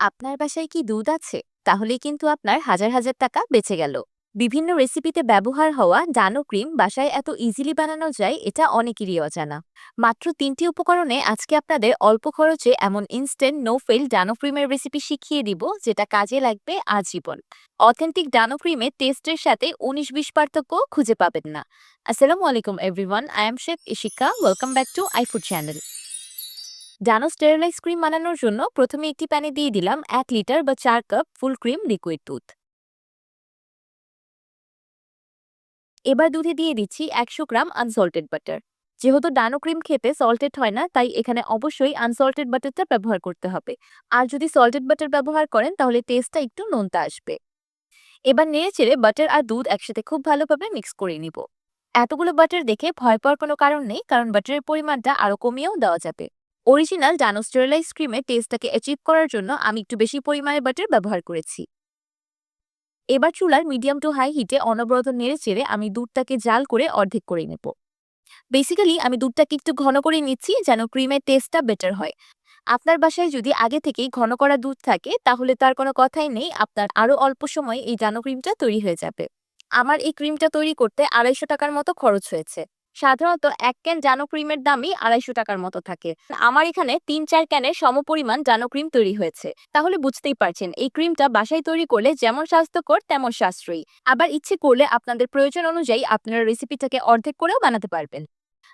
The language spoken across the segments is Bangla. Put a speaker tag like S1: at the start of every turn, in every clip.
S1: আপনার বাসায় কি দুধ আছে? তাহলে কিন্তু আপনার হাজার হাজার টাকা বেঁচে গেল। বিভিন্ন রেসিপিতে ব্যবহার হওয়া ডানো ক্রিম বাসায় এত ইজিলি বানানো যায়, এটা অনেকেরই অজানা। মাত্র তিনটি উপকরণে আজকে আপনাদের অল্প খরচে এমন ইনস্ট্যান্ট নো ফেল ডানো ক্রিমের রেসিপি শিখিয়ে দিব, যেটা কাজে লাগবে আজীবন। অথেন্টিক ডানো ক্রিমের টেস্টের সাথে উনিশ বিশ পার্থক্য খুঁজে পাবেন না। আসসালামু আলাইকুম everyone I am chef Ishika welcome back to iFood channel Dano sterilise cream বানানোর জন্য প্রথমে একটি প্যানে দিয়ে দিলাম এক লিটার বা চার কাপ ফুল ক্রিম লিকুইড দুধ। এবার দুধে দিয়ে দিচ্ছি একশো গ্রাম আনসল্টেড বাটার যেহেতু ডানো ক্রিম খেতে সল্টেড হয় না, তাই এখানে অবশ্যই আনসল্টেড বাটারটা ব্যবহার করতে হবে। আর যদি সল্টেড বাটার ব্যবহার করেন, তাহলে টেস্টটা একটু নোনতা আসবে। এবার নেড়ে চেড়ে বাটার আর দুধ একসাথে খুব ভালোভাবে মিক্স করে নিব। এতগুলো বাটার দেখে ভয় পাওয়ার কোনো কারণ নেই, কারণ বাটারের পরিমাণটা আরও কমিয়েও দেওয়া যাবে। অরিজিনাল ডানো স্টেরিলাইজ ক্রিমের টেস্টটাকে অ্যাচিভ করার জন্য আমি একটু বেশি পরিমাণে বাটার ব্যবহার করেছি। এবার চুলার মিডিয়াম টু হাই হিটে অনবরত নেড়ে চেড়ে আমি দুধটাকে জাল করে অর্ধেক করে নেব। বেসিক্যালি আমি দুধটাকে একটু ঘন করে নিচ্ছি যেন ক্রিমের টেস্টটা বেটার হয়। আপনার বাসায় যদি আগে থেকেই ঘন করা দুধ থাকে তাহলে তার কোনো কথাই নেই, আপনার আরও অল্প সময়ে এই ডানো ক্রিমটা তৈরি হয়ে যাবে। আমার এই ক্রিমটা তৈরি করতে আড়াইশো টাকার মতো খরচ হয়েছে। সাধারণত এক ক্যান ডানো ক্রিমের দামই আড়াইশো টাকার মতো থাকে। আমার এখানে তিন চার ক্যানের সমপরিমাণ ডানো ক্রিম তৈরি হয়েছে। তাহলে বুঝতেই পারছেন, এই ক্রিমটা বাসায় তৈরি করলে যেমন স্বাস্থ্যকর, তেমন সাশ্রয়ী। আবার ইচ্ছে করলে আপনাদের প্রয়োজন অনুযায়ী আপনারা রেসিপিটাকে অর্ধেক করেও বানাতে পারবেন।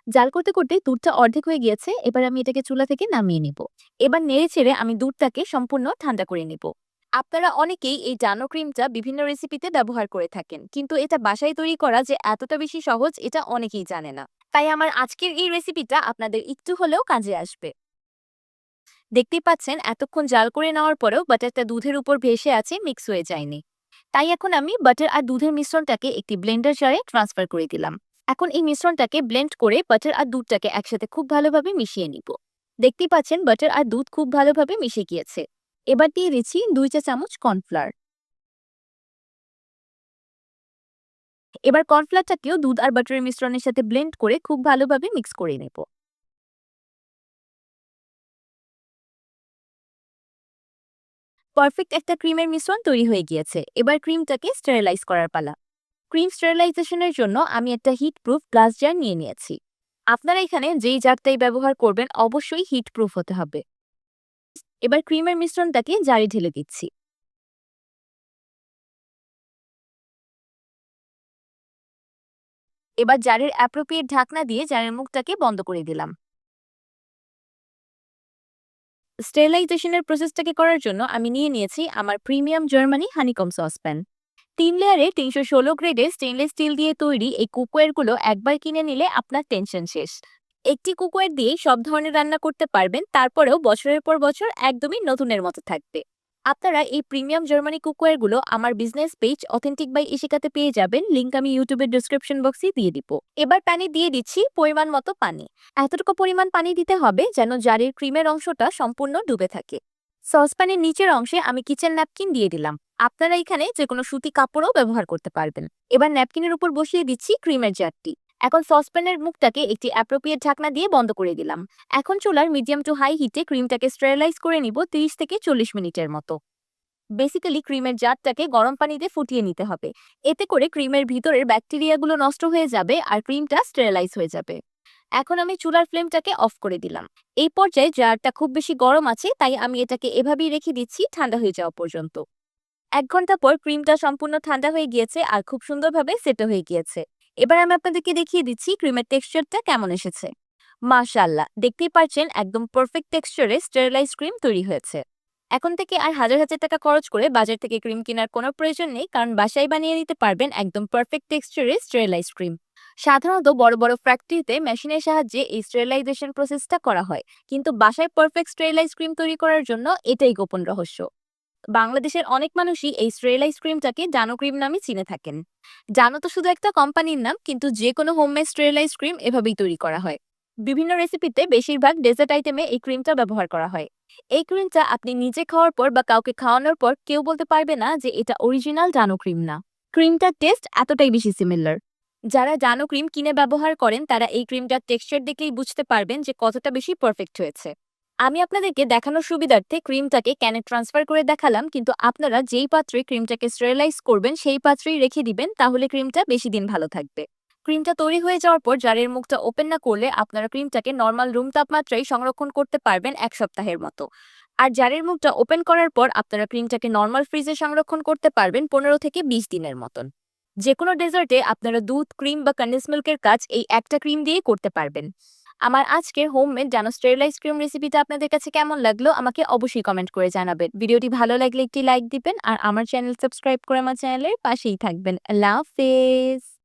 S1: জাল করতে করতে দুধটা অর্ধেক হয়ে গিয়েছে, এবার আমি এটাকে চুলা থেকে নামিয়ে নিব। এবার নেড়ে ছেড়ে আমি দুধটাকে সম্পূর্ণ ঠান্ডা করে নিব। আপনারা অনেকেই এই ডানো ক্রিমটা বিভিন্ন রেসিপিতে ব্যবহার করে থাকেন। কিন্তু এটা বাসায় তৈরি করা যে এতটা বেশি সহজ, এটা অনেকেই জানে না। তাই আমার আজকের এই রেসিপিটা আপনাদের একটু হলেও কাজে আসবে। দেখতেই পাচ্ছেন, এতক্ষণ জাল করে নেওয়ার পরেও বাটারটা দুধের উপর ভেসে আছে, মিক্স হয়ে যায়নি। তাই এখন আমি বাটার আর দুধের মিশ্রণটাকে একটি ব্লেন্ডার জারে ট্রান্সফার করে দিলাম। এখন এই মিশ্রণটাকে ব্লেন্ড করে বাটার আর দুধটাকে একসাথে খুব ভালোভাবে মিশিয়ে নিব। দেখতেই পাচ্ছেন, বাটার আর দুধ খুব ভালোভাবে মিশে গিয়েছে। এবার দিয়ে দিচ্ছি দুই চা চামচ কর্নফ্লাওয়ার। এবার কর্নফ্লাওয়ারটাকেও দুধ আর বাটারের মিশ্রণের সাথে ব্লেন্ড করে খুব ভালোভাবে মিক্স করে নেব। পারফেক্ট একটা ক্রিমের মিশ্রণ তৈরি হয়ে গিয়েছে। এবার ক্রিমটাকে স্টেরিলাইজ করার পালা। ক্রিম স্টেরিলাইজেশনের জন্য আমি একটা হিট প্রুফ গ্লাস জার নিয়ে নিয়েছি। আপনারা এখানে যেই জারটাই ব্যবহার করবেন, অবশ্যই হিট প্রুফ হতে হবে। এবার ক্রিমের মিশ্রণটাকে জারে ঢেলে দিচ্ছি। এবার জারের অ্যাপ্রোপ্রিয়েট ঢাকনা দিয়ে জারের মুখটাকে বন্ধ করে দিলাম। স্টেরিলাইজেশনের প্রসেসটাকে করার জন্য আমি নিয়ে নিয়েছি আমার প্রিমিয়াম জার্মানি হানিকম সসপ্যান তিন লেয়ারে তিনশো ষোলো গ্রেডের স্টেনলেস স্টিল দিয়ে তৈরি এই কুকওয়্যারগুলো একবার কিনে নিলে আপনার টেনশন শেষ। একটি কুকওয়্যার দিয়ে সব ধরনের রান্না করতে পারবেন, তারপরেও বছরের পর বছর একদমই নতুনের মতো থাকবে। আপনারা এই প্রিমিয়াম জার্মানি কুকওয়্যারগুলো আমার বিজনেস পেজ অথেন্টিক বাই ইশিকাতে পেয়ে যাবেন লিঙ্ক আমি ইউটিউবের ডিসক্রিপশন বক্সে দিয়ে দিব। এবার পানি দিয়ে দিচ্ছি পরিমাণ মতো পানি। এতটুকু পরিমাণ পানি দিতে হবে যেন জারের ক্রিমের অংশটা সম্পূর্ণ ডুবে থাকে। সসপ্যানের নিচের অংশে আমি কিচেন ন্যাপকিন দিয়ে দিলাম। আপনারা এখানে যে কোনো সুতি কাপড়ও ব্যবহার করতে পারবেন। এবার ন্যাপকিনের উপর বসিয়ে দিচ্ছি ক্রিমের জারটি। এখন সসপ্যানের মুখটাকে একটি অ্যাপ্রোপ্রিয়েট ঢাকনা দিয়ে বন্ধ করে দিলাম। এখন চুলার মিডিয়াম টু হাই হিটে ক্রিমটাকে স্টেরিলাইজ করে নিব তিরিশ থেকে চল্লিশ মিনিটের মতো। বেসিক্যালি ক্রিমের জারটাকে গরম পানিতে ফুটিয়ে নিতে হবে। এতে করে ক্রিমের ভিতরের ব্যাকটেরিয়াগুলো নষ্ট হয়ে যাবে আর ক্রিমটা স্টেরিলাইজ হয়ে যাবে। এখন আমি চুলার ফ্লেমটাকে অফ করে দিলাম। এই পর্যায়ে জারটা খুব বেশি গরম আছে, তাই আমি এটাকে এভাবেই রেখে দিচ্ছি ঠান্ডা হয়ে যাওয়া পর্যন্ত। এক ঘণ্টা পর ক্রিমটা সম্পূর্ণ ঠান্ডা হয়ে গিয়েছে আর খুব সুন্দরভাবে সেট হয়ে গিয়েছে। এবার আমি আপনাদেরকে দেখিয়ে দিচ্ছি ক্রিমের টেক্সচারটা কেমন এসেছে। মাশাল্লাহ দেখতেই পারছেন একদম পারফেক্ট টেক্সচারে স্টেরিলাইজ ক্রিম তৈরি হয়েছে। এখন থেকে আর হাজার হাজার টাকা খরচ করে বাজার থেকে ক্রিম কেনার কোনো প্রয়োজন নেই, কারণ বাসায় বানিয়ে নিতে পারবেন একদম পারফেক্ট টেক্সচারে স্টেরিলাইজ ক্রিম সাধারণত বড় বড় ফ্যাক্টরিতে মেশিনের সাহায্যে এই স্টেরিলাইজেশন প্রসেসটা করা হয়। কিন্তু বাসায় পারফেক্ট স্টেরিলাইজ ক্রিম তৈরি করার জন্য এটাই গোপন রহস্য। বাংলাদেশের অনেক মানুষই এই স্টেরিলাইজ ক্রিমটাকে ডানো ক্রিম নামে চিনে থাকেন। জানো তো শুধু একটা কোম্পানির নাম, কিন্তু যে কোনো হোমমেড স্টেরিলাইজ ক্রিম এভাবেই তৈরি করা হয়। বিভিন্ন রেসিপিতে বেশিরভাগ ডেজার্ট আইটেমে এই ক্রিমটা ব্যবহার করা হয়। এই ক্রিমটা আপনি নিজে খাওয়ার পর বা কাউকে খাওয়ানোর পর কেউ বলতে পারবে না যে এটা অরিজিনাল ডানো ক্রিম না। ক্রিমটার টেস্ট এতটাই বেশি সিমিলার যারা ডানো ক্রিম কিনে ব্যবহার করেন, তারা এই ক্রিমটার টেক্সচার দেখলেই বুঝতে পারবেন যে কতটা বেশি পারফেক্ট হয়েছে। আমি আপনাদেরকে দেখানোর সুবিধার্থে ক্রিমটাকে ক্যানে ট্রান্সফার করে দেখালাম, কিন্তু আপনারা যেই পাত্রে ক্রিমটাকে স্টেরিলাইজ করবেন, সেই পাত্রেই রেখে দিবেন, তাহলে ক্রিমটা বেশি দিন ভালো থাকবে। ক্রিমটা তৈরি হয়ে যাওয়ার পর জারের মুখটা ওপেন না করলে আপনারা ক্রিমটাকে নর্মাল রুম তাপমাত্রায় সংরক্ষণ করতে পারবেন এক সপ্তাহের মতো। আর জারের মুখটা ওপেন করার পর আপনারা ক্রিমটাকে নর্মাল ফ্রিজে সংরক্ষণ করতে পারবেন পনেরো থেকে বিশ দিনের মতন। যে কোনো ডেজার্টে আপনারা দুধ, ক্রিম বা কন্ডেন্স মিল্কের কাজ এই একটা ক্রিম দিয়েই করতে পারবেন। আমার আজকের হোমমেড জানো স্টেরিলাইজ ক্রিম রেসিপিটা আপনাদের কাছে কেমন লাগল, আমাকে অবশ্যই কমেন্ট করে জানাবেন। ভিডিওটি ভালো লাগলে একটি লাইক দিবেন, আর আমার চ্যানেল সাবস্ক্রাইব করে আমার চ্যানেলের পাশেই থাকবেন। আল্লাহ হাফেজ।